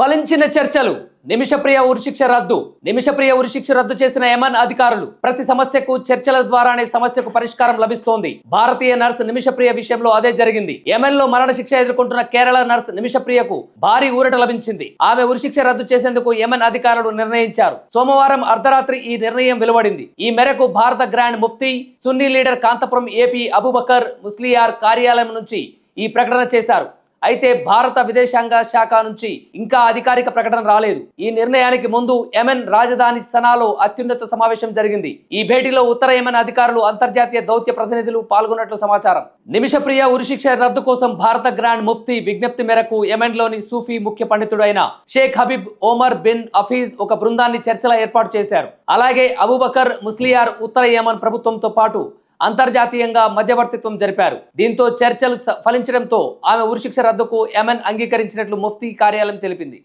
ఫలించిన చర్చలు. నిమిషప్రియ ఉరిశిక్ష రద్దు. నిమిషప్రియ ఉరిశిక్ష రద్దు చేసిన యమన్ అధికారులు ప్రతి సమస్యకు చర్చల ద్వారానే సమస్యకు పరిష్కారం లభిస్తోంది. భారతీయ నర్స్ నిమిషప్రియ విషయంలో అదే జరిగింది. యమన్లో మరణ శిక్ష ఎదుర్కొంటున్న కేరళ నర్స్ నిమిషప్రియకు భారీ ఊరట లభించింది. ఆమె ఉరిశిక్ష రద్దు చేసేందుకు యమన్ అధికారులు నిర్ణయించారు. సోమవారం అర్ధరాత్రి ఈ నిర్ణయం వెలువడింది. ఈ మేరకు భారత grand mufti Sunni leader Kanthapuram AP Abubakar Musliyar కార్యాలయం నుంచి ఈ ప్రకటన చేశారు. అయితే భారత విదేశాంగ శాఖ నుంచి ఇంకా అధికారిక ప్రకటన రాలేదు. ఈ నిర్ణయానికి ముందు యెమెన్ రాజధాని సనాలో అత్యున్నత సమావేశం జరిగింది. ఈ భేటీలో ఉత్తర యెమెన్ అధికారులు అంతర్జాతీయ దౌత్య ప్రతినిధులు పాల్గొన్నట్లు సమాచారం. నిమిషప్రియ ఉరిశిక్ష రద్దు కోసం భారత గ్రాండ్ ముఫ్తీ విజ్ఞప్తి మేరకు యెమెన్లోని సూఫీ ముఖ్య పండితుడైన Sheikh Habib Omar bin Hafiz ఒక బృందాన్ని చర్చల ఏర్పాటు చేశారు. అలాగే అబూబకర్ ముస్లియార్ ఉత్తర యమన్ ప్రభుత్వంతో పాటు అంతర్జాతీయంగా మధ్యవర్తిత్వం జరిపారు. దీంతో చర్చలు ఫలించడంతో ఆమె ఉరిశిక్ష రద్దుకు యమన్ అంగీకరించినట్లు ముఫ్తీ కార్యాలయం తెలిపింది.